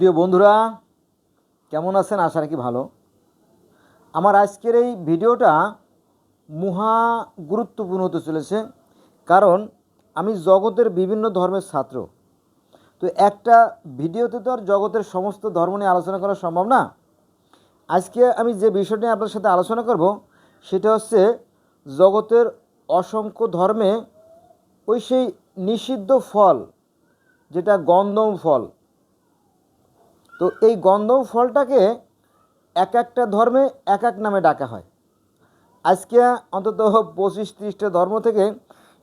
প্রিয় বন্ধুরা, কেমন আছেন? আশা রাখি ভালো। আমার আজকের এই ভিডিওটা মহা গুরুত্বপূর্ণ হতে চলেছে, কারণ আমি জগতের বিভিন্ন ধর্মের ছাত্র। তো একটা ভিডিওতে তো আর জগতের সমস্ত ধর্ম নিয়ে আলোচনা করা সম্ভব না। আজকে আমি যে বিষয়টি নিয়ে আপনার সাথে আলোচনা করব, সেটা হচ্ছে জগতের অসংখ্য ধর্মে ওই সেই নিষিদ্ধ ফল, যেটা গন্ধম ফল। তো এই গন্ধম ফলটাকে এক একটা ধর্মে এক এক নামে ডাকা হয়। আজকে অন্তত পঁচিশ ত্রিশটা ধর্ম থেকে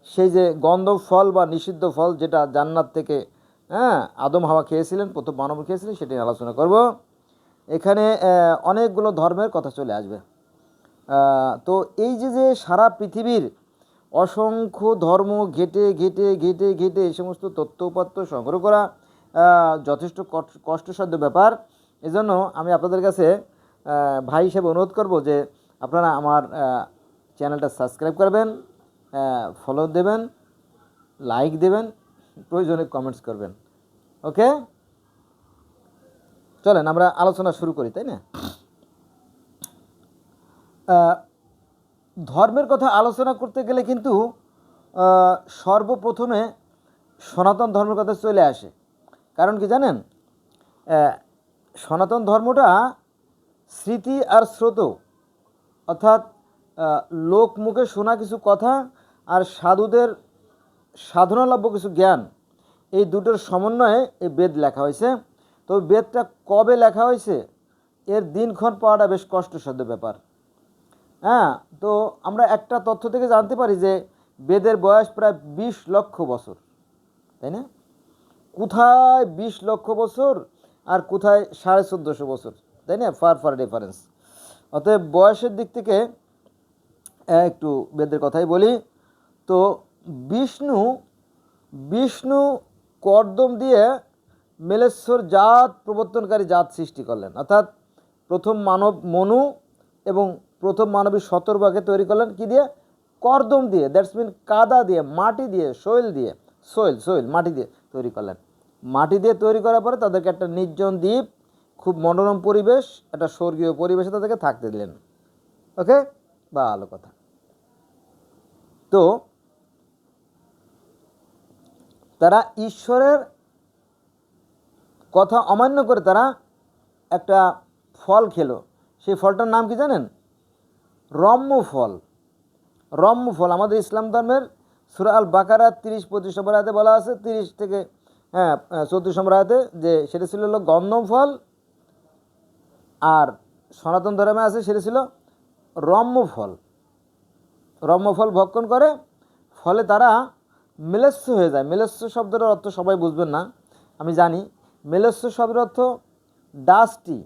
সেই যে গন্ধম ফল বা নিষিদ্ধ ফল যেটা জান্নাত থেকে হ্যাঁ আদম হাওয়া খেয়েছিলেন, প্রথম মানব খেয়েছিলেন, সেটি আলোচনা করব। এখানে অনেকগুলো ধর্মের কথা চলে আসবে। তো এই যে যে সারা পৃথিবীর অসংখ্য ধর্ম ঘেটে ঘেটে ঘেটে ঘেটে এই সমস্ত তথ্য উপাত্ত সংগ্রহ করা যথেষ্ট কষ্ট- কষ্টসাধ্য ব্যাপার। এজন্য আমি আপনাদের কাছে ভাই হিসেবে অনুরোধ করব যে আপনারা আমার চ্যানেলটা সাবস্ক্রাইব করবেন ফলো দেবেন লাইক দেবেন, প্রয়োজনে কমেন্টস করবেন। ওকে? চলেন, আমরা আলোচনা শুরু করি, তাই না? ধর্মের কথা আলোচনা করতে গেলে কিন্তু সর্বপ্রথমে সনাতন ধর্মের কথা চলে আসে। কারণ কি জানেন? সনাতন ধর্মটা স্মৃতি আর স্রোত। অর্থাৎ লোক মুখে শোনা কিছু কথা আর সাধুদের সাধনালভ্য কিছু জ্ঞান, এই দুটোর সমন্বয়ে এই বেদ লেখা হয়েছে। তো বেদটা কবে লেখা হয়েছে? এর দিনক্ষণ পাওয়াটা বেশ কষ্টসাধ্য ব্যাপার। হ্যাঁ তো আমরা একটা তথ্য থেকে জানতে পারি যে বেদের বয়স প্রায় বিশ লক্ষ বছর, তাই না? কোথায় বিশ লক্ষ বছর আর কোথায় সাড়ে চোদ্দোশো বছর? তাই না? ফার ফার ডিফারেন্স অতএব বয়সের দিক থেকে একটু বেদের কথাই বলি, তো বিষ্ণু বিষ্ণু কর্দম দিয়ে মেলেশ্বর জাত, প্রবর্তনকারী জাত সৃষ্টি করলেন। অর্থাৎ প্রথম মানব মনু এবং প্রথম মানবী শতরবাকে তৈরি করলেন কি দিয়ে? কর্দম দিয়ে দ্যাটস মিন কাদা দিয়ে, মাটি দিয়ে সোয়েল দিয়ে সোয়েল সোয়েল মাটি দিয়ে তৈরি করলেন। মাটি দিয়ে তৈরি করার পরে তাদেরকে একটা নির্জন দ্বীপ, খুব মনোরম পরিবেশ, একটা স্বর্গীয় পরিবেশে তাদেরকে থাকতে দিলেন। ওকে? ভালো কথা। তো, তারা ঈশ্বরের কথা অমান্য করে তারা একটা ফল খেলো। সেই ফলটার নাম কি জানেন? রম্য ফল রম্য ফল আমাদের ইসলাম ধর্মের সুরা আল বাকারা তিরিশ, পঁচিশ আয়তে বলা আছে, তিরিশ থেকে হ্যাঁ নম্বর আয়তে যে সেটা ছিল হলো গন্ধম ফল আর সনাতন ধর্মে আছে সেটা ছিল রম্য ফল। রম্য ফল ভক্ষণ করে, ফলে তারা মেলেস্য হয়ে যায়। মেলেস্য শব্দের অর্থ সবাই বুঝবেন না, আমি জানি। মেলেস্য শব্দের অর্থ ডাস্টি,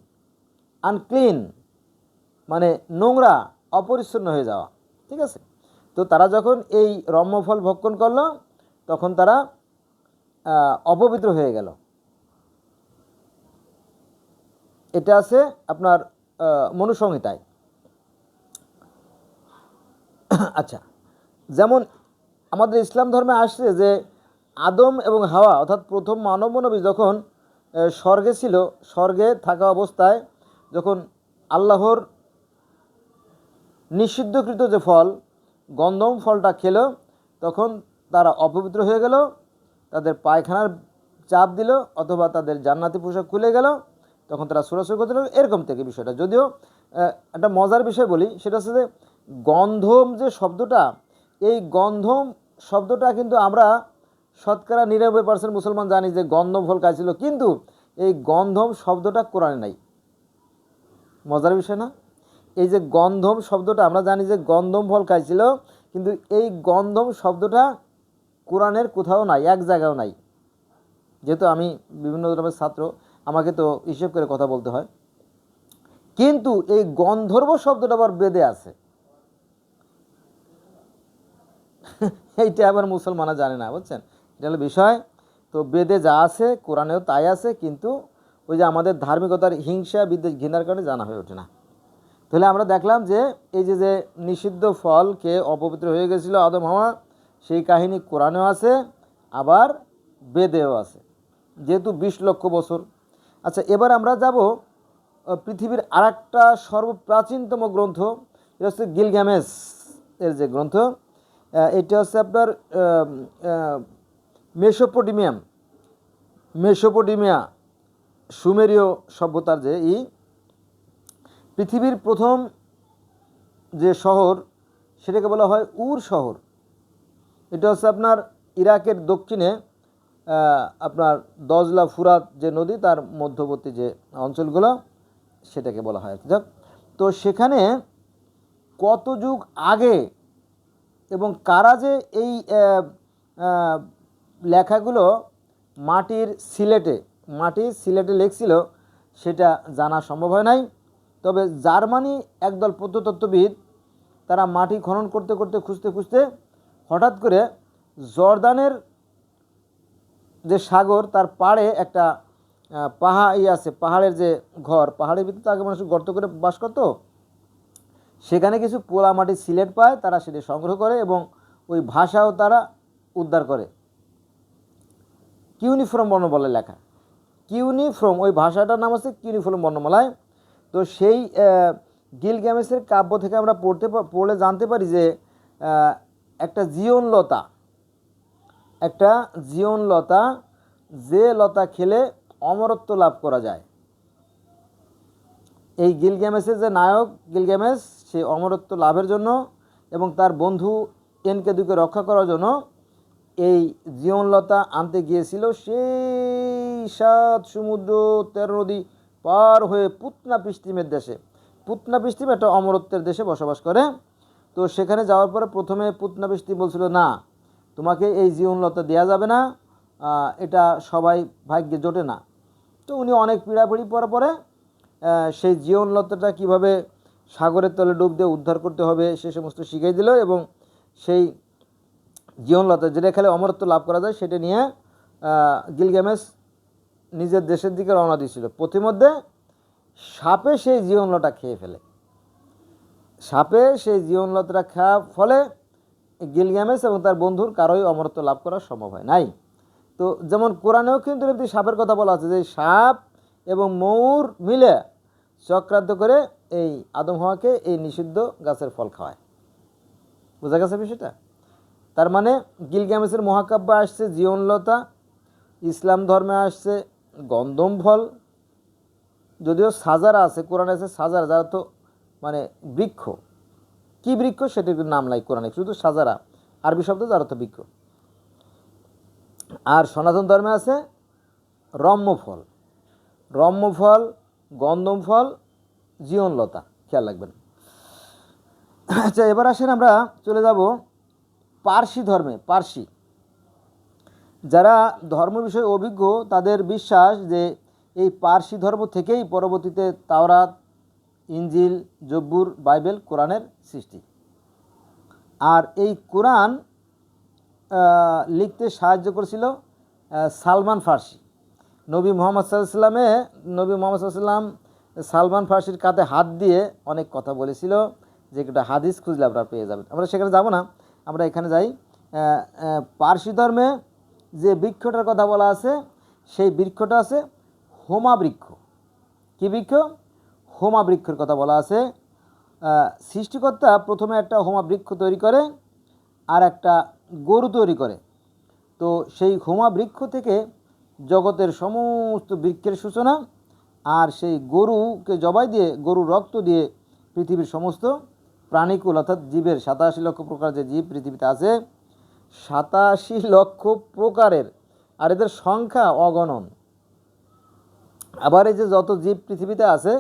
আনক্লিন মানে নোংরা, অপরিচ্ছন্ন হয়ে যাওয়া, ঠিক আছে? তো তারা যখন এই রম্যফল ভক্ষণ করল, তখন তারা অপবিত্র হয়ে গেল। এটা আছে আপনার মনুসংহিতায়। আচ্ছা যেমন আমাদের ইসলাম ধর্মে আসছে যে আদম এবং হাওয়া, অর্থাৎ প্রথম মানব মানবী যখন স্বর্গে ছিল, স্বর্গে থাকা অবস্থায় যখন আল্লাহর নিষিদ্ধকৃত যে ফল, গন্ধম ফলটা খেল, তখন তারা অপবিত্র হয়ে গেল। পায়খানার চাপ দিল অথবা তাদের জান্নাতি পোশাক খুলে গেল, তখন তারা সুরাসুর করতে লাগল। এরকম থেকে বিষয়টা। যদিও একটা মজার বিষয় বলি, সেটা হচ্ছে যে গন্ধম যে শব্দটা, এই গন্ধম শব্দটা কিন্তু আমরা শতকরা নিরানব্বই পার্সেন্ট মুসলমান জানি যে গন্ধম ফল খাইছিল কিন্তু এই গন্ধম শব্দটা কোরআনে নাই। মজার বিষয় না? এই যে গন্ধম শব্দটা, আমরা জানি যে গন্ধম ফল খাইছিল কিন্তু এই গন্ধম শব্দটা কোরআনের কোথাও নাই, এক জায়গাও নাই। যেহেতু আমি বিভিন্ন ধরনের ছাত্র, আমাকে তো হিসেব করে কথা বলতে হয়। কিন্তু এই গন্ধর্ব শব্দটা আবার বেদে আছে। এইটা আবার মুসলমানরা জানে না, বুঝছেন? এটা হলো বিষয়। তো বেদে যা আছে, কোরআনেও তাই আছে, কিন্তু ওই যে আমাদের ধার্মিকতার হিংসা, বিদ্বেষ ঘৃণার কারণে জানা হয়ে ওঠে না। তাহলে আমরা দেখলাম যে, এই যে যে নিষিদ্ধ ফল খেয়ে অপবিত্র হয়ে গেছিল আদম হাওয়া সেই কাহিনী কোরআনেও আছে, আবার বেদেও আছে, যেহেতু বিশ লক্ষ বছর। আচ্ছা এবার আমরা যাব পৃথিবীর আর একটা সর্বপ্রাচীনতম গ্রন্থ, এটা হচ্ছে গিলগ্যামেস এর যে গ্রন্থ এটা হচ্ছে আপনার মেসোপোটেমিয়াম, মেসোপটেমিয়া, সুমেরীয় সভ্যতার যে ই, পৃথিবীর প্রথম যে শহর, সেটাকে বলা হয় উর শহর। এটা হচ্ছে আপনার ইরাকের দক্ষিণে আপনার দজলা ফুরাত যে নদী, তার মধ্যবর্তী যে অঞ্চলগুলো, সেটাকে বলা হয় যাক, তো সেখানে কত যুগ আগে এবং কারা যে এই লেখাগুলো মাটির সিলেটে মাটির সিলেটে লেখছিল, সেটা জানা সম্ভব হয় নাই। তবে জার্মানি একদল প্রত্নতত্ত্ববিদ, তারা মাটি খনন করতে করতে, খুঁজতে খুঁজতে হঠাৎ করে জর্দানের যে সাগর, তার পাড়ে একটা পাহাড় ই আছে, পাহাড়ের যে ঘর। পাহাড়ের ভিতরে আগে মানুষ গর্ত করে বাস করতো। সেখানে কিছু পোলা মাটির সিলেট পায়, তারা সেটি সংগ্রহ করে এবং ওই ভাষাও তারা উদ্ধার করে। কিউনিফর্ম বর্ণমালা লেখা। কিউনিফর্ম, ওই ভাষাটার নাম হচ্ছে কিউনিফর্ম বর্ণমালায়। তো সেই গিল গিলগ্যামেসের কাব্য থেকে আমরা পড়তে পড়লে জানতে পারি যে একটা জীবনলতা একটা জীবনলতা যে লতা খেলে অমরত্ব লাভ করা যায়। এই গিলগ্যামেসের যে নায়ক গিলগ্যামেস সে অমরত্ব লাভের জন্য এবং তার বন্ধু এনকে দুকে রক্ষা করার জন্য এই জীবনলতা আনতে গিয়েছিল। সেই সাত সমুদ্র, তেরো নদী পার হয়ে পুতনা পৃষ্টিমের দেশে। পুতনা পৃষ্টিম একটা অমরত্বের দেশে বসবাস করে। তো সেখানে যাওয়ার পরে প্রথমে পুতনা পৃষ্টি বলছিল, না, তোমাকে এই জীবনলতা দেওয়া যাবে না এটা সবাই ভাগ্যে জোটে না। তো উনি অনেক পীড়াপিড়ি পরে পরে সেই জীবনলতাটা কীভাবে সাগরের তলে ডুব দিয়ে উদ্ধার করতে হবে সে সমস্ত শিখিয়ে দিল এবং সেই জীবনলতা যেটা খেলে অমরত্ব লাভ করা যায় সেটা নিয়ে গিলগ্যামেস নিজের দেশের দিকে রওনা দিয়েছিল। পথিমধ্যে সাপে সেই জীবনলতা খেয়ে ফেলে। সাপে সেই জীবনলতাটা খাওয়া ফলে গিলগ্যামেস এবং তার বন্ধুর কারোই অমরত্ব লাভ করা সম্ভব হয় নাই। তো যেমন কোরআনেও কিন্তু এমনি সাপের কথা বলা আছে যে সাপ এবং ময়ূর মিলে চক্রান্ত করে এই আদম হওয়াকে এই নিষিদ্ধ গাছের ফল খাওয়ায়। বোঝা গেছে বিষয়টা? তার মানে গিলগ্যামেসের মহাকাব্য আসছে জীবনলতা, ইসলাম ধর্মে আসছে গন্ধম ফল, যদিও সাজারা আছে, কোরআনে আছে সাজারা, যারা তো মানে বৃক্ষ। কি বৃক্ষ? সেটির নাম নাই কোরআনে শুধু সাজারা। আরবি শব্দ যার অর্থ বৃক্ষ। আর সনাতন ধর্মে আছে রম্য ফল রম্য ফল গন্ধম ফল জীবনলতা। খেয়াল রাখবেন। আচ্ছা এবার আসেন আমরা চলে যাব পার্সি ধর্মে, পার্সি। যারা ধর্ম বিষয়ে অভিজ্ঞ, তাদের বিশ্বাস যে এই পার্সি ধর্ম থেকেই পরবর্তীতে তাওরাত ইঞ্জিল, জব্বুর বাইবেল, কোরআনের সৃষ্টি। আর এই কোরআন লিখতে সাহায্য করেছিল সালমান ফার্সি। নবী মোহাম্মদ সাল্লামে নবী মোহাম্মদ সাল্লাম সালমান ফার্সির কাতে হাত দিয়ে অনেক কথা বলেছিল, যে একটা হাদিস খুঁজলে আপনারা পেয়ে যাবেন। আমরা সেখানে যাব না, আমরা এখানে যাই। পার্সি ধর্মে যে বৃক্ষটার কথা বলা আছে, সেই বৃক্ষটা আছে হোমা বৃক্ষ। কী বৃক্ষ? হোমা বৃক্ষের কথা বলা আছে। সৃষ্টিকর্তা প্রথমে একটা হোমা বৃক্ষ তৈরি করে আর একটা গরু তৈরি করে। তো সেই হোমা বৃক্ষ থেকে জগতের সমস্ত বৃক্ষের সূচনা আর সেই গরুকে জবাই দিয়ে, গরুর রক্ত দিয়ে পৃথিবীর সমস্ত প্রাণীকুল অর্থাৎ জীবের সাতাশি লক্ষ প্রকার যে জীব পৃথিবীতে আছে, সাতাশি লক্ষ প্রকারের আর এদের সংখ্যা অগণন। আবার এই যে যত জীব পৃথিবীতে আছে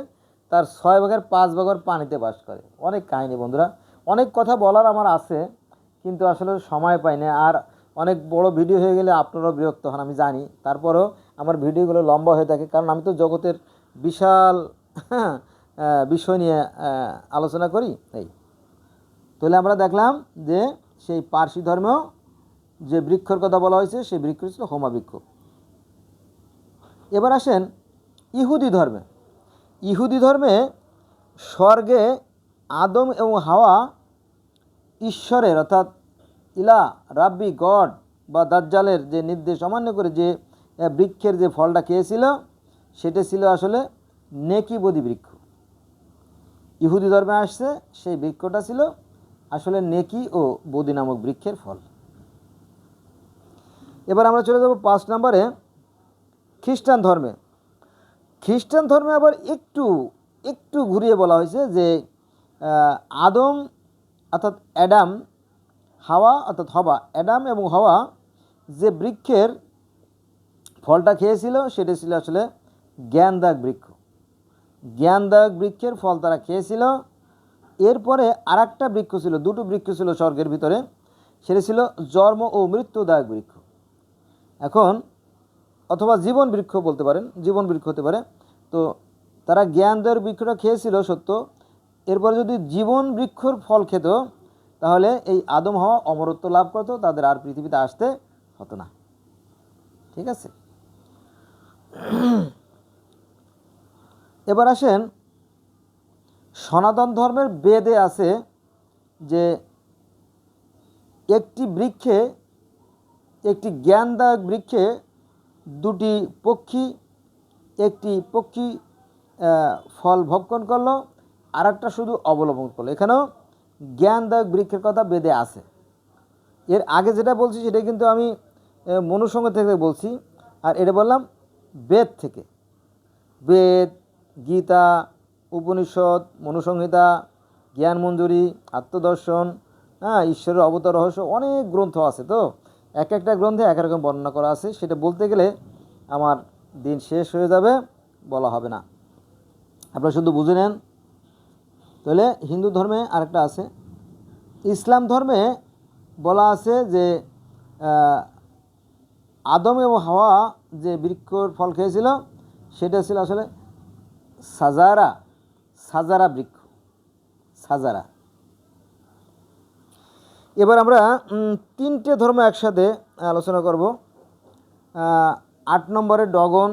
তার ছয় ভাগের পাঁচ ভাগের পানিতে বাস করে। অনেক কাহিনী বন্ধুরা। অনেক কথা বলার আমার আছে, কিন্তু আসলে সময় পাই না। আর অনেক বড় ভিডিও হয়ে গেলে আপনারাও বিরক্ত হন, আমি জানি। তারপরেও আমার ভিডিওগুলো লম্বা হয়ে থাকে, কারণ আমি তো জগতের বিশাল বিষয় নিয়ে আলোচনা করি। এই। তাহলে আমরা দেখলাম যে সেই পার্সি ধর্মেও যে বৃক্ষর কথা বলা হয়েছে, সেই বৃক্ষ ছিল হোমা বৃক্ষ। এবার আসেন ইহুদি ধর্মে। ইহুদি ধর্মে স্বর্গে আদম এবং হাওয়া ঈশ্বরের, অর্থাৎ ইলা, রাব্বি, গড বা দাজ্জালের যে নির্দেশ অমান্য করে যে বৃক্ষের যে ফলটা খেয়েছিল, সেটা ছিল আসলে নেকিবদি বৃক্ষ। ইহুদি ধর্মে আসছে, সেই বৃক্ষটা ছিল আসলে নেকি ও বদি নামক বৃক্ষের ফল। এবার আমরা চলে যাব পাঁচ নম্বরে খ্রিস্টান ধর্মে। খ্রিস্টান ধর্মে আবার একটু একটু ঘুরিয়ে বলা হয়েছে যে আদম অর্থাৎ অ্যাডাম, হাওয়া অর্থাৎ হওয়া, অ্যাডাম এবং হওয়া যে বৃক্ষের ফলটা খেয়েছিল, সেটা ছিল আসলে জ্ঞানদায়ক বৃক্ষ। জ্ঞানদায়ক বৃক্ষের ফল তারা খেয়েছিল। এরপরে আর একটা বৃক্ষ ছিল, দুটো বৃক্ষ ছিল স্বর্গের ভিতরে, সেটা ছিল জন্ম ও মৃত্যুদায়ক বৃক্ষ। এখন অথবা জীবন বৃক্ষ বলতে পারেন, জীবন বৃক্ষ হতে পারে। তো তারা জ্ঞানদায়ক বৃক্ষটা খেয়েছিল, সত্য। এরপরে যদি জীবন বৃক্ষর ফল খেত, তাহলে এই আদম হওয়া অমরত্ব লাভ করতো, তাদের আর পৃথিবীতে আসতে হতো না। ঠিক আছে? এবার আসেন, সনাতন ধর্মের বেদে আছে যে একটি বৃক্ষে, একটি জ্ঞানদায়ক বৃক্ষে দুটি পক্ষী, একটি পক্ষী ফল ভক্ষণ করল আর একটা শুধু অবলম্বন করল। এখানেও জ্ঞানদায়ক বৃক্ষের কথা বেদে আছে। এর আগে যেটা বলছি সেটা কিন্তু আমি মনুসংঘ থেকে বলছি। আর এটা বললাম বেদ থেকে। বেদ, গীতা, উপনিষদ, মনুসংহিতা জ্ঞান মঞ্জুরি আত্মদর্শন হ্যাঁ ঈশ্বরের অবতার রহস্য, অনেক গ্রন্থ আছে তো। এক একটা গ্রন্থে এক রকম বর্ণনা করা আছে। সেটা বলতে গেলে আমার দিন শেষ হয়ে যাবে, বলা হবে না। আপনারা শুধু বুঝে নেন। তাহলে হিন্দু ধর্মে আরেকটা আছে। ইসলাম ধর্মে বলা আছে যে আদম এবং হাওয়া যে বৃক্ষর ফল খেয়েছিল, সেটা ছিল আসলে সাজারা সাজারা বৃক্ষ। সাজারা। এবার আমরা তিনটে ধর্ম একসাথে আলোচনা করব। আট নম্বরে ডগন,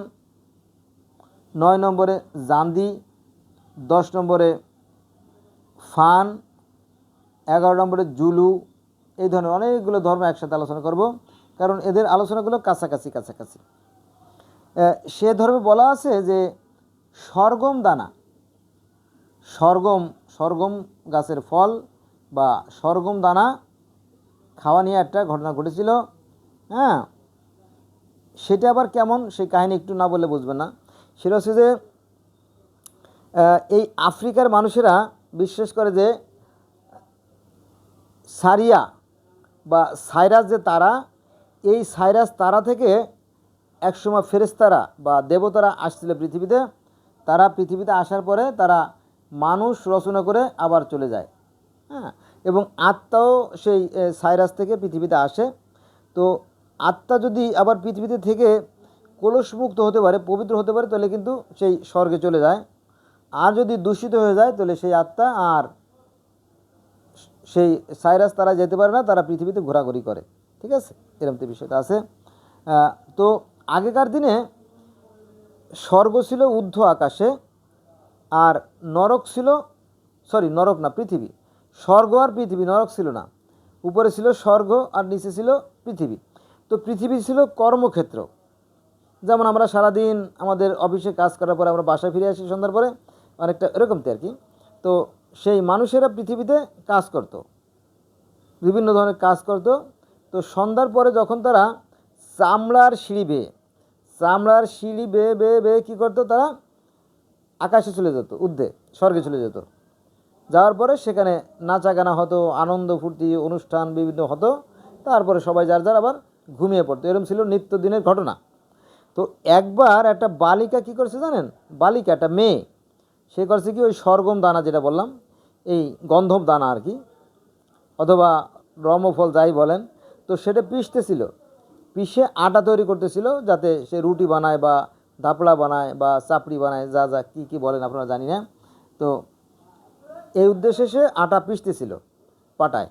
নয় নম্বরে জান্দি, দশ নম্বরে ফান, এগারো নম্বরে জুলু, এই ধরনের অনেকগুলো ধর্ম একসাথে আলোচনা করব, কারণ এদের আলোচনাগুলো কাছাকাছি কাছাকাছি। সে ধর্মে বলা আছে যে সরগম দানা, সরগম সরগম গাছের ফল বা সরগম দানা খাওয়া নিয়ে একটা ঘটনা ঘটেছিল হ্যাঁ? সেটা আবার কেমন সেই কাহিনী একটু না বলে বুঝবে না। সেটা হচ্ছে যে এই আফ্রিকার মানুষেরা বিশ্বাস করে যে, সারিয়া বা সাইরাস যে তারা, এই সাইরাস তারা থেকে একসময় ফেরেশতারা বা দেবতারা আসছিল পৃথিবীতে। তারা পৃথিবীতে আসার পরে তারা মানুষ রচনা করে আবার চলে যায় হ্যাঁ? এবং আত্মাও সেই সাইরাস থেকে পৃথিবীতে আসে। তো আত্মা যদি আবার পৃথিবীতে থেকে কলসমুক্ত হতে পারে, পবিত্র হতে পারে, তাহলে কিন্তু সেই স্বর্গে চলে যায়। আর যদি দূষিত হয়ে যায়, তাহলে সেই আত্মা আর সেই সাইরাস তারা যেতে পারে না, তারা পৃথিবীতে ঘোরাঘুরি করে। ঠিক আছে? এরকম তো বিষয়টা আছে। তো আগেকার দিনে স্বর্গ ছিল ঊর্ধ্ব আকাশে, আর নরক ছিল, সরি, নরক না, পৃথিবী। স্বর্গ আর পৃথিবী, নরক ছিল না। উপরে ছিল স্বর্গ আর নিচে ছিল পৃথিবী। তো পৃথিবী ছিল কর্মক্ষেত্র। যেমন আমরা সারাদিন আমাদের অফিসে কাজ করার পরে আমরা বাসায় ফিরে আসি সন্ধ্যার পরে, অনেকটা এরকম তো আর কি। তো সেই মানুষেরা পৃথিবীতে কাজ করত। বিভিন্ন ধরনের কাজ করত। তো সন্ধ্যার পরে যখন তারা চামড়ার সিঁড়ি বেয়ে, চামড়ার সিঁড়ি বেয়ে বেয়ে বেয়ে কী করতো তারা? আকাশে চলে যেত ঊর্ধ্বে স্বর্গে চলে যেত। যাওয়ার পরে সেখানে নাচা গানা হতো, আনন্দ ফুর্তি, অনুষ্ঠান বিভিন্ন হতো। তারপরে সবাই যার যার আবার ঘুমিয়ে পড়তো। এরকম ছিল নিত্যদিনের ঘটনা। তো একবার একটা বালিকা কি করেছে জানেন? বালিকা, একটা মেয়ে, সে করছে কি ওই সরগম দানা যেটা বললাম, এই গন্ধম দানা আর কি, অথবা রমফল যাই বলেন, তো সেটা পিষতেছিল পিষে আটা তৈরি করতেছিল যাতে সে রুটি বানায় বা ধাপড়া বানায় বা চাপড়ি বানায়, যা যা কী কী বলেন আপনারা জানি না। তো এই উদ্দেশ্যে সে আটা পিষতেছিল পাটায়।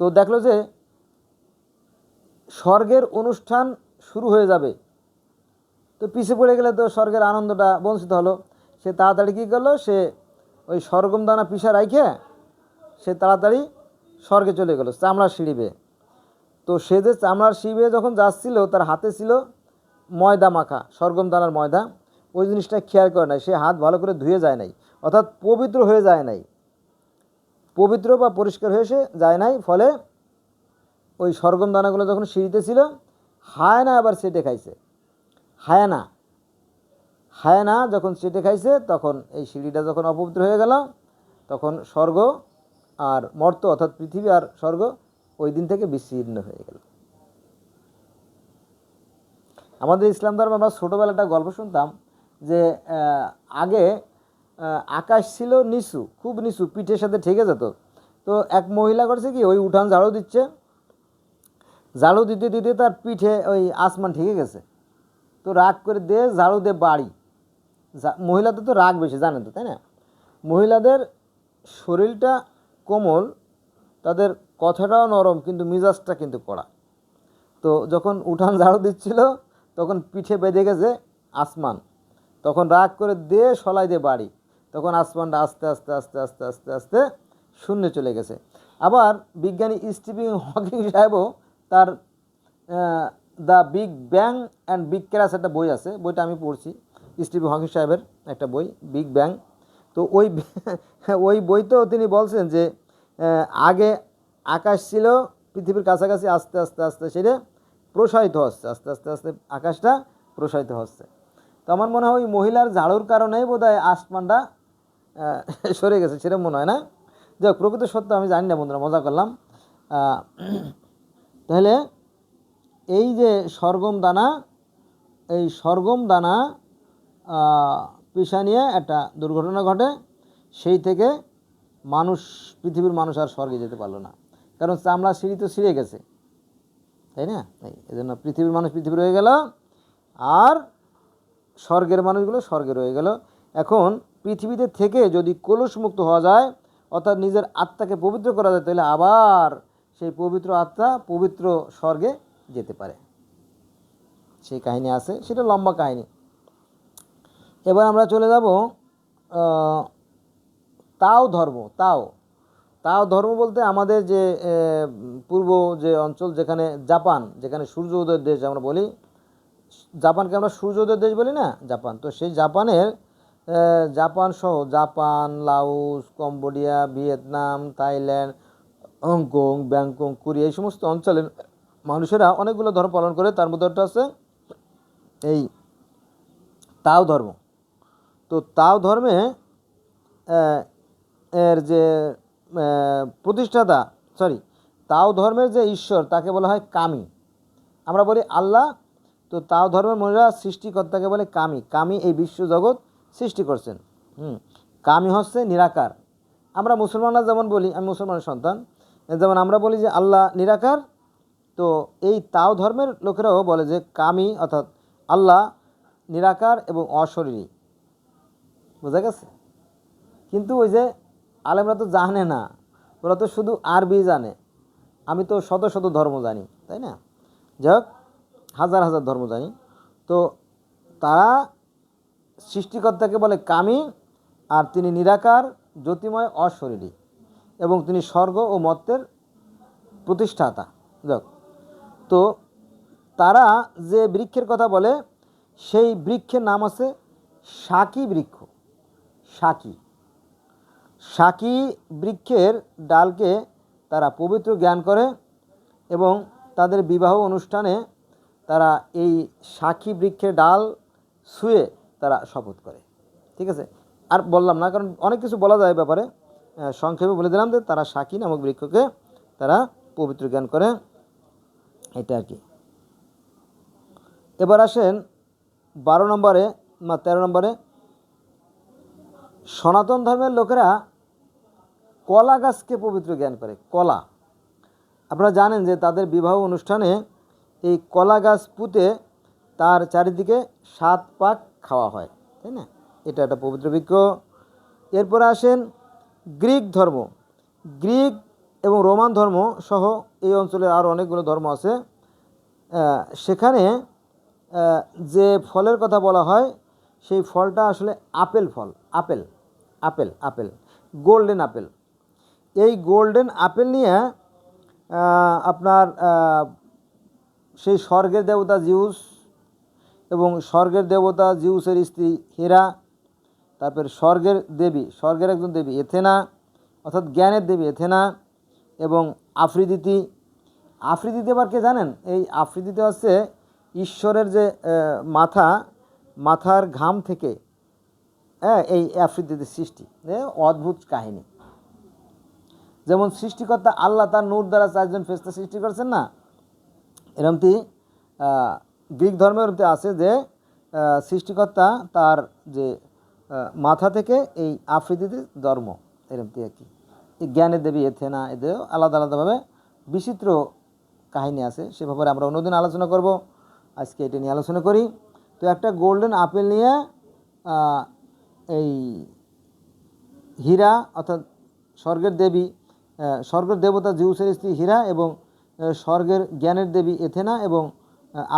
তো দেখল যে স্বর্গের অনুষ্ঠান শুরু হয়ে যাবে। তো পিছিয়ে পড়ে গেলে তো স্বর্গের আনন্দটা বঞ্চিত হলো। সে তাড়াতাড়ি কী করল? সে ওই সরগম দানা পিসা রাইখে সে তাড়াতাড়ি স্বর্গে চলে গেলো, চামড়ার সিঁড়ি বেয়ে। তো সে যে চামড়ার সিঁড়ি বেয়ে যখন যাচ্ছিল, তার হাতে ছিল ময়দা মাখা সরগম দানার ময়দা। ওই জিনিসটা খেয়াল করে নাই, সে হাত ভালো করে ধুয়ে যায় নাই। অর্থাৎ পবিত্র হয়ে যায় নাই। পবিত্র বা পরিষ্কার হয়ে সে যায় নাই, ফলে ওই সরগম দানাগুলো যখন সিঁড়িতে ছিল, হায়না আবার সেটে খাইছে। হায়ানা হায়ানা যখন সেটে খাইছে, তখন এই সিঁড়িটা যখন অপবিত্র হয়ে গেল, তখন স্বর্গ আর মর্ত অর্থাৎ পৃথিবী আর স্বর্গ ওই দিন থেকে বিচ্ছিন্ন হয়ে গেল। আমাদের ইসলাম ধর্মে আমরা ছোটোবেলা একটা গল্প শুনতাম যে আগে আকাশ ছিল নিচু, খুব নিচু, পিঠের সাথে ঠেকে যেত। তো এক মহিলা করছে কি, ওই উঠান ঝাড়ু দিচ্ছে। ঝাড়ু দিতে দিতে তার পিঠে ওই আসমান ঠেকে গেছে। তো রাগ করে দিয়ে ঝাড়ু দিয়ে বাড়ি। মহিলাদের তো রাগ বেশি, জানেন তো, তাই না? মহিলাদের শরীরটা কোমল, তাদের কথাটাও নরম, কিন্তু মিজাজটা কিন্তু কড়া। তো যখন উঠান ঝাড়ু দিচ্ছিল, তখন পিঠে বেঁধে গেছে আসমান। তখন রাগ করে দিয়ে সলাই দিয়ে বাড়ি। তখন আসমানটা আস্তে আস্তে আস্তে আস্তে আস্তে আস্তে শূন্য চলে গেছে। আবার বিজ্ঞানী স্টিভিং হকিং সাহেবও তার the big bang and big crash একটা বই আছে, বইটা আমি পড়ছি স্টিভিং হকিং সাহেবের একটা বই, বিগ ব্যাং। তো ওই ওই বইতেও তিনি বলছেন যে আগে আকাশ ছিল, পৃথিবীর কাছাকাছি আস্তে আস্তে আস্তে সেটা প্রসারিত হচ্ছে, আস্তে আস্তে আস্তে আকাশটা প্রসারিত হচ্ছে। তো আমার মনে হয় ওই মহিলার ঝাড়ুর কারণেই বোধ হয় আসমানটা সরে গেছে সেরকম মনে হয় না। যাক, প্রকৃত সত্য, আমি জানি না বন্ধুরা, মজা করলাম। তাহলে এই যে সরগম দানা, এই সরগম দানা পিসা নিয়ে একটা দুর্ঘটনা ঘটে। সেই থেকে মানুষ, পৃথিবীর মানুষ আর স্বর্গে যেতে পারল না। কারণ চামড়া সিঁড়ি তো ছিঁড়ে গেছে। তাই না? এই এজন্য পৃথিবীর মানুষ পৃথিবী রয়ে গেল, আর স্বর্গের মানুষগুলো স্বর্গে রয়ে গেল। এখন পৃথিবীতে থেকে যদি কলুষ মুক্ত হওয়া যায়, অর্থাৎ নিজের আত্মাকে পবিত্র করা যায়, তাহলে আবার সেই পবিত্র আত্মা পবিত্র স্বর্গে যেতে পারে। সেই কাহিনী আছে, সেটা লম্বা কাহিনী। এবার আমরা চলে যাব তাও ধর্ম, তাও। তাও ধর্ম বলতে আমাদের যে পূর্ব যে অঞ্চল যেখানে জাপান, যেখানে সূর্য উদয়ের দেশ আমরা বলি, জাপানকে আমরা সূর্য উদয়ের দেশ বলি না? জাপান। তো সেই জাপানের জাপান সহ Japan Laos Cambodia, Vietnam, Thailand, Hong Kong, Bangkok, Korea এই সমস্ত অঞ্চলের মানুষেরা অনেকগুলো ধর্ম পালন করে। তার মধ্যে একটা আছে এই তাও ধর্ম। তো তাও ধর্মে এর যে প্রতিষ্ঠাতা সরি তাও ধর্মের যে ঈশ্বর, তাকে বলা হয় কামি। আমরা বলি আল্লাহ। তো তাও ধর্মের মহিলা সৃষ্টিকর্তাকে বলে কামি। কামি এই বিশ্ব জগৎ। সৃষ্টি করছেন। হুম। কামি হচ্ছে নিরাকার। আমরা মুসলমানরা যেমন বলি, আমি মুসলমানের সন্তান, যেমন আমরা বলি যে আল্লাহ নিরাকার, তো এই তাও ধর্মের লোকেরাও বলে যে কামি অর্থাৎ আল্লাহ নিরাকার এবং অশরীরী। বোঝা গেছে? কিন্তু ওই যে আলেমরা তো জানে না, ওরা তো শুধু আরবি জানে। আমি তো শত শত ধর্ম জানি, তাই না? যাই হাজার হাজার ধর্ম জানি। তো তারা সৃষ্টিকর্তাকে বলে কামি, আর তিনি নিরাকার, জ্যোতিময়, অশরীরী এবং তিনি স্বর্গ ও মত্তের প্রতিষ্ঠাতা। যাক, তো তারা যে বৃক্ষের কথা বলে, সেই বৃক্ষের নাম আছে শাকি বৃক্ষ। শাকি শাকি বৃক্ষের ডালকে তারা পবিত্র জ্ঞান করে এবং তাদের বিবাহ অনুষ্ঠানে তারা এই সাক্ষী বৃক্ষের ডাল শুয়ে শপথ করে। ঠিক আছে? আর বললাম না, কারণ অনেক কিছু বলা যায় ব্যাপারে। সংক্ষেপে বলে দিলাম যে, তারা সাক্ষী নামক বৃক্ষকে তারা পবিত্র জ্ঞান করে। এটা আর কি। এবার আসেন বারো নম্বরে বা তেরো নম্বরে। সনাতন ধর্মের লোকেরা কলা গাছকে পবিত্র জ্ঞান করে, কলা। আপনারা জানেন যে, তাদের বিবাহ অনুষ্ঠানে এই কলা গাছ পুঁতে তার চারিদিকে সাত পাক খাওয়া হয়, তাই না? এটা একটা পবিত্র বৃক্ষ। এরপরে আসেন গ্রিক ধর্ম। গ্রিক এবং রোমান ধর্ম সহ এই অঞ্চলের আরও অনেকগুলো ধর্ম আছে। সেখানে যে ফলের কথা বলা হয়, সেই ফলটা আসলে আপেল ফল, apple apple apple, golden apple. এই গোল্ডেন আপেল নিয়ে আপনার সেই স্বর্গের দেবতা জিউস এবং স্বর্গের দেবতা জিউসের স্ত্রী হেরা তারপর স্বর্গের দেবী স্বর্গের একজন দেবী এথেনা অর্থাৎ জ্ঞানের দেবী এথেনা এবং আফ্রিদিতি। আফ্রিদিতি আবার কে জানেন? এই আফ্রিদিতি হচ্ছে ঈশ্বরের যে মাথা মাথার ঘাম থেকে হ্যাঁ এই আফ্রিদিতির সৃষ্টি। অদ্ভুত কাহিনী। যেমন সৃষ্টিকর্তা আল্লাহ তার নূর দ্বারা চারজন ফেস্তা সৃষ্টি করেছেন না? এরমটি আহ, গ্রিক ধর্মের আছে যে সৃষ্টিকর্তা তার যে মাথা থেকে এই আফ্রিদিতে ধর্ম এরমটি আর কি। জ্ঞানের দেবী, এথেনা, এদেরও আলাদা আলাদাভাবে বিচিত্র কাহিনী আছে, সে ব্যাপারে আমরা অন্যদিন আলোচনা করব। আজকে এটা নিয়ে আলোচনা করি। তো একটা গোল্ডেন আপেল নিয়ে এই হীরা, অর্থাৎ স্বর্গের দেবী স্বর্গের দেবতা জিউসের স্ত্রী হীরা এবং স্বর্গের জ্ঞানের দেবী এথেনা এবং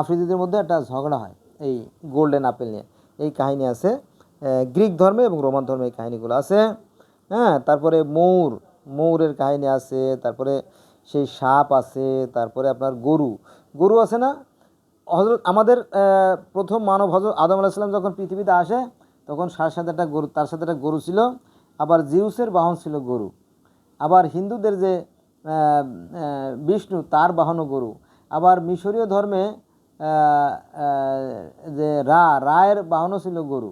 আফ্রিদিদের মধ্যে একটা ঝগড়া হয় এই গোল্ডেন আপেল নিয়ে। এই কাহিনী আছে গ্রিক ধর্মে এবং রোমান ধর্মে এই কাহিনীগুলো আছে। হ্যাঁ তারপরে মৌর, মৌরের কাহিনী আছে, তারপরে সেই সাপ আছে, তারপরে আপনার গরু। গরু আছে না? হজরত আমাদের প্রথম মানব হজরত আদম আলাইসাল্লাম যখন পৃথিবীতে আসে, তখন সার সাথে একটা গরু, তার সাথে একটা গরু ছিল। আবার জিউসের বাহন ছিল গরু। আবার হিন্দুদের যে বিষ্ণু, তার বাহনও গরু। আবার মিশরীয় ধর্মে যে রা, রায়ের বাহনও ছিল গরু।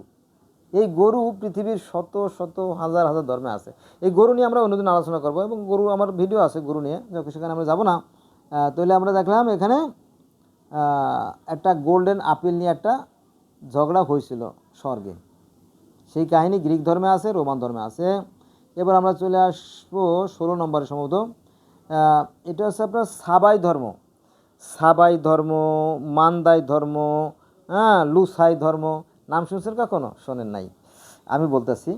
এই গরু পৃথিবীর শত শত, হাজার হাজার ধর্মে আছে। এই গরু নিয়ে আমরা অন্যদিন আলোচনা করব এবং গরু, আমার ভিডিও আছে গরু নিয়ে যখন সেখানে আমরা যাব না। তাহলে আমরা দেখলাম এখানে একটা গোল্ডেন আপেল নিয়ে একটা ঝগড়া হয়েছিল স্বর্গে। সেই কাহিনী গ্রিক ধর্মে আছে, রোমান ধর্মে আছে। এবার আমরা চলে আসব ষোলো নম্বরে সম্ভবত। এটা হচ্ছে আপনার সাবাই ধর্ম। সাবাই ধর্ম, মান্দাই ধর্ম হ্যাঁ লুসাই ধর্ম, নাম শুনছেন কখনো? শোনেন নাই। আমি বলতেছি,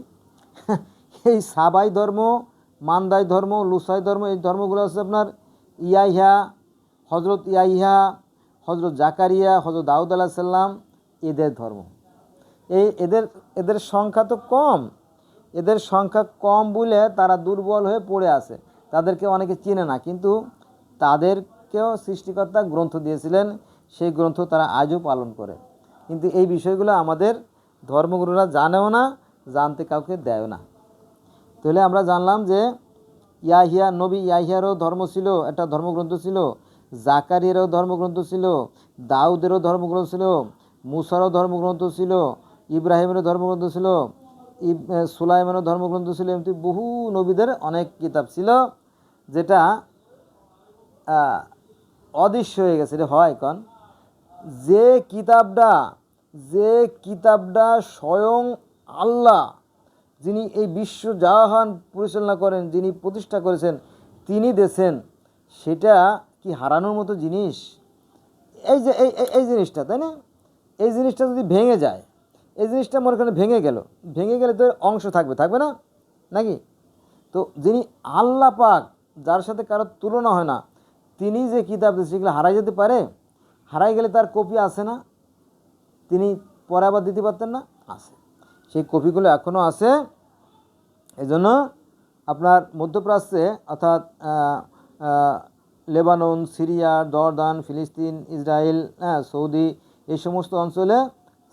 এই সাবাই ধর্ম, মান্দাই ধর্ম, লুসাই ধর্ম, এই ধর্মগুলো হচ্ছে আপনার ইয়াইহা হজরত ইয়াইহা হজরত জাকারিয়া হজরত দাউদ আলাহ সাল্লাম এদের ধর্ম। এই এদের এদের সংখ্যা তো কম। এদের সংখ্যা কম বলে তারা দুর্বল হয়ে পড়ে আছে। তাদেরকে অনেকে চেনে না, কিন্তু তাদেরকেও সৃষ্টিকর্তা গ্রন্থ দিয়েছিলেন সেই গ্রন্থ তারা আজও পালন করে। কিন্তু এই বিষয়গুলো আমাদের ধর্মগুরুরা জানেও না জানতে কাউকে দেয়ও না। তাহলে আমরা জানলাম যে ইয়াহিয়া নবী ইয়াহিয়ারও ধর্ম ছিল একটা ধর্মগ্রন্থ ছিল জাকারিয়ারও ধর্মগ্রন্থ ছিল দাউদেরও ধর্মগ্রন্থ ছিল মুসারও ধর্মগ্রন্থ ছিল ইব্রাহিমেরও ধর্মগ্রন্থ ছিল এ, ধর্মগ্রন্থ ছিল এমনি বহু নবীদের অনেক কিতাব ছিল যেটা অদৃশ্য হয়ে গেছে, এটা হয় কন যে কিতাবটা যে কিতাবটা স্বয়ং আল্লাহ, যিনি এই বিশ্ব জাহান পরিচালনা করেন, যিনি প্রতিষ্ঠা করেছেন, তিনি দেছেন সেটা কি হারানোর মতো জিনিস? এই যে, এই, এই- জিনিসটা, তাই না? এই জিনিসটা যদি ভেঙে যায়, এই জিনিসটা মনে করেন ভেঙে গেল, ভেঙে গেলে তো অংশ থাকবে থাকবে না? নাকি? তো যিনি আল্লাহ পাক, যার সাথে কারোর তুলনা হয় না তিনি যে কিতাব সেগুলো হারাই যেতে পারে। হারাই গেলে তার কপি আছে না। তিনি পরে আবার দিতে পারতেন না আছে সেই কপিগুলো এখনও আছে এই জন্য আপনার মধ্যপ্রাচ্যে অর্থাৎ লেবানন, সিরিয়া, জর্দান, ফিলিস্তিন, ইসরায়েল হ্যাঁ সৌদি, এই সমস্ত অঞ্চলে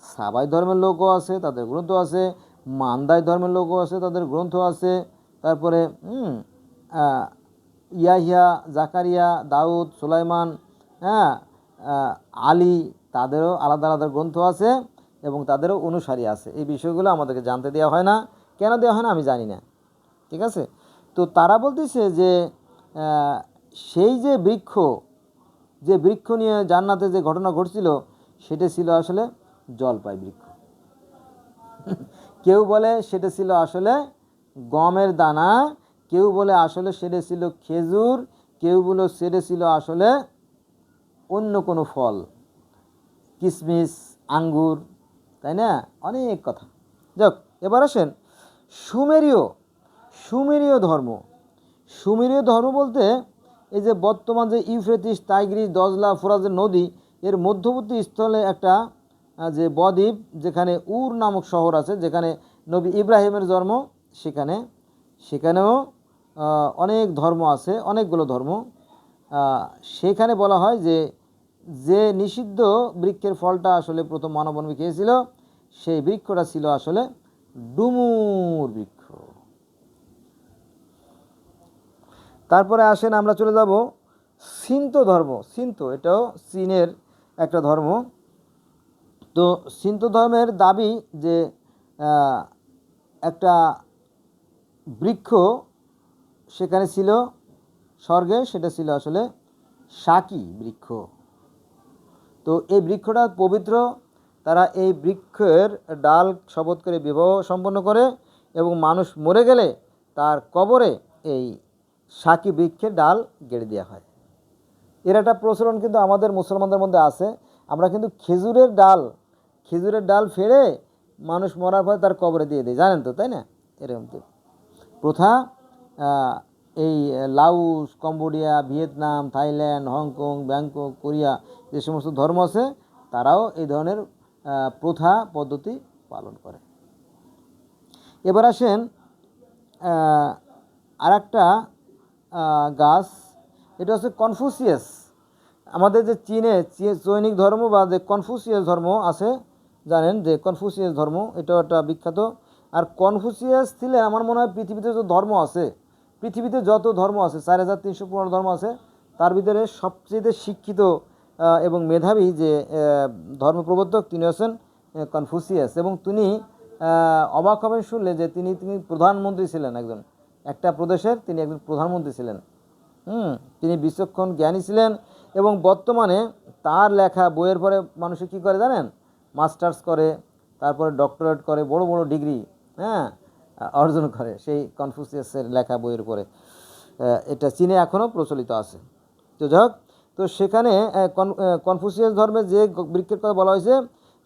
সাবাই ধর্মের লোকও আছে, তাদের গ্রন্থ আছে। মান্দাই ধর্মের লোকও আছে, তাদের গ্রন্থ আছে। তারপরে ইয়াহিয়া, জাকারিয়া, দাউদ, সুলাইমান হ্যাঁ আলী, তাদেরও আলাদা আলাদা গ্রন্থ আছে এবং তাদেরও অনুসারী আছে। এই বিষয়গুলো আমাদেরকে জানতে দেওয়া হয় না। কেন দেওয়া হয় না আমি জানি না। ঠিক আছে? তো তারা বলতেছে যে সেই যে বৃক্ষ যে বৃক্ষ নিয়ে জান্নাতে যে ঘটনা ঘটছিল, সেটা ছিল আসলে জলপাই বৃক্ষ। কেউ বলে সেটা ছিল আসলে গমের দানা কেউ বলে আসলে সেটা ছিল খেজুর, কেউ বলে সেটা ছিল আসলে অন্য কোনো ফল। কিশমিশ আঙ্গুর, তাই না? অনেক কথা। যাক, এবার আসেন সুমেরীয় সুমেরীয় ধর্ম। সুমেরীয় ধর্ম বলতে এই যে বর্তমান যে ইউফ্রেটিস, টাইগ্রিস, দজলা, ফোরাজের নদী, এর মধ্যবর্তী স্থলে একটা যে বদ্বীপ যেখানে উর নামক শহর আছে, যেখানে নবী ইব্রাহিমের জন্ম, সেখানে, সেখানেও অনেক ধর্ম আছে, অনেকগুলো ধর্ম। সেখানে বলা হয় যে যে নিষিদ্ধ বৃক্ষের ফলটা আসলে প্রথম মানবনবী খেয়েছিল সেই বৃক্ষটা ছিল আসলে ডুমুর বৃক্ষ। তারপরে আসেন আমরা চলে যাব সিন্ত ধর্ম। সিন্ত, এটাও চীনের একটা ধর্ম। তো সিন্ত ধর্মের দাবি যে একটা বৃক্ষ সেখানে ছিল স্বর্গে, সেটা ছিল আসলে শাকি বৃক্ষ। তো এই বৃক্ষটা পবিত্র, তারা এই বৃক্ষের ডাল শপথ করে, বিবাহ সম্পন্ন করে এবং মানুষ মরে গেলে তার কবরে এই শাকি বৃক্ষের ডাল গেড়ে দেওয়া হয়। এর একটা প্রচলন কিন্তু আমাদের মুসলমানদের মধ্যে আছে। আমরা কিন্তু খেজুরের ডাল খেজুরের ডাল ফেড়ে মানুষ মরার পরে তার কবরে দিয়ে দিই জানেন তো, তাই না? এরকম প্রথা এই Laos, Cambodia, Vietnam, Thailand, Hong Kong, Bangkok, Korea যে সমস্ত ধর্ম আছে, তারাও এই ধরনের প্রথা পদ্ধতি পালন করে। এবার আসেন আর একটা গাছ, এটা হচ্ছে কনফুসিয়াস। আমাদের যে চীনে চৈনিক ধর্ম বা যে কনফুসিয়াস ধর্ম আছে, জানেন যে কনফুসিয়াস ধর্ম, এটাও একটা বিখ্যাত। আর কনফুসিয়াস ছিলেন, আমার মনে হয় পৃথিবীতে যে ধর্ম আছে পৃথিবীতে যত ধর্ম আছে চার হাজার তিনশো পনেরো ধর্ম আছে তার ভিতরে সবচেয়ে শিক্ষিত এবং মেধাবী যে আহ, ধর্মপ্রবর্তক তিনি হচ্ছেন কনফুসিয়াস। এবং তিনি অবাক হবেন শুনলে যে তিনি তিনি প্রধানমন্ত্রী ছিলেন একজন। একটা প্রদেশের তিনি একজন প্রধানমন্ত্রী ছিলেন। হুম তিনি বিচক্ষণ জ্ঞানী ছিলেন এবং বর্তমানে তার লেখা বইয়ের পরে মানুষে কী করে জানেন? মাস্টার্স করে তারপরে ডক্টরেট করে বড় বড় ডিগ্রি হ্যাঁ? অর্জন করে। সেই কনফুসিয়াসের লেখা বইয়ের উপরে। এটা চীনে এখনও প্রচলিত আছে। তো যাই হোক, তো সেখানে কনফুসিয়াস ধর্মের যে বৃক্ষের কথা বলা হয়েছে,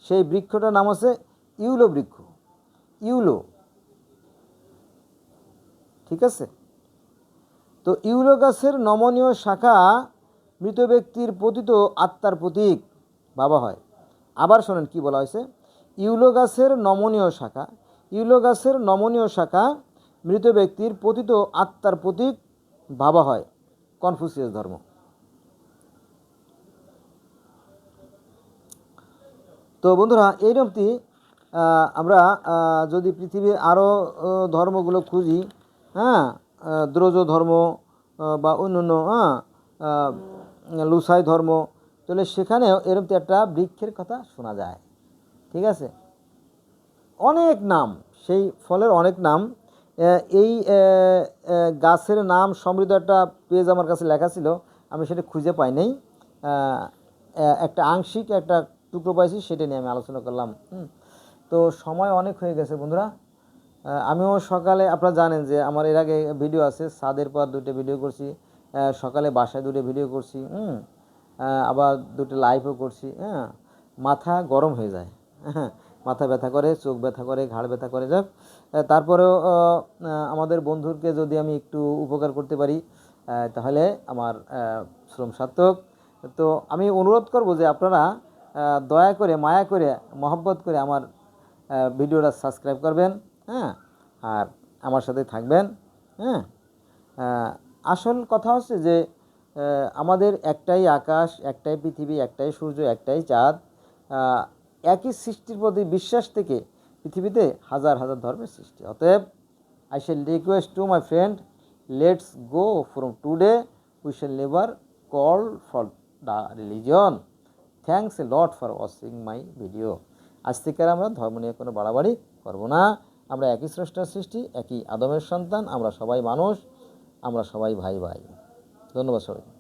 সেই বৃক্ষটার নাম আছে ইউলো বৃক্ষ। ইউলো। ঠিক আছে? তো ইউলো গাছের নমনীয় শাখা মৃত ব্যক্তির পতিত আত্মার প্রতীক বাবা হয়। আবার শোনেন কি বলা হয়েছে? ইউলো গাছের নমনীয় শাখা ইউলো গাছের নমনীয় শাখা মৃত ব্যক্তির পতিত আত্মার প্রতীক ভাবা হয়, কনফুসিয়াস ধর্ম। তো বন্ধুরা এইরকমটি আমরা যদি পৃথিবীর আরও ধর্মগুলো খুঁজি হ্যাঁ দ্রজ ধর্ম বা অন্য অন্য হ্যাঁ লুসাই ধর্ম, তাহলে সেখানেও এরকম একটা বৃক্ষের কথা শোনা যায়। ঠিক আছে? অনেক নাম, সেই ফলের অনেক নাম। এই গাছের নাম সমৃদ্ধ একটা পেজ আমার কাছে লেখা ছিল, আমি সেটা খুঁজে পাই নাই। একটা আংশিক একটা টুকরো পাইছি, সেটা নিয়ে আমি আলোচনা করলাম। তো সময় অনেক হয়ে গেছে বন্ধুরা। আমিও সকালে, আপনারা জানেন যে আমার এর আগে ভিডিও আছে ছাদের পর দুটো ভিডিও করছি সকালে বাসায় দুটো ভিডিও করছি, হুম আবার দুটো লাইভও করছি হ্যাঁ মাথা গরম হয়ে যায় হ্যাঁ। মাথা ব্যথা করে, চোখ ব্যথা করে, ঘাড় ব্যথা করে, যাক। তারপরেও আমাদের বন্ধুরকে যদি আমি একটু উপকার করতে পারি তাহলে আমার শ্রম সার্থক। তো আমি অনুরোধ করব যে আপনারা দয়া করে, মায়া করে, মহব্বত করে আমার ভিডিওটা সাবস্ক্রাইব করবেন হ্যাঁ? আর আমার সাথে থাকবেন হ্যাঁ? আসল কথা হচ্ছে যে আমাদের একটাই আকাশ, একটাই পৃথিবী, একটাই সূর্য, একটাই চাঁদ একই সৃষ্টির প্রতি বিশ্বাস থেকে পৃথিবীতে হাজার হাজার ধর্মের সৃষ্টি। অতএব I shall request to my friend let's go from today we shall never call for the religion thanks a lot for watching my video আজ থেকে আর আমরা ধর্ম নিয়ে কোনো বাড়াবাড়ি করব না। আমরা একই স্রষ্টার সৃষ্টি, একই আদমের সন্তান, আমরা সবাই মানুষ, আমরা সবাই ভাই ভাই। ধন্যবাদ সবাই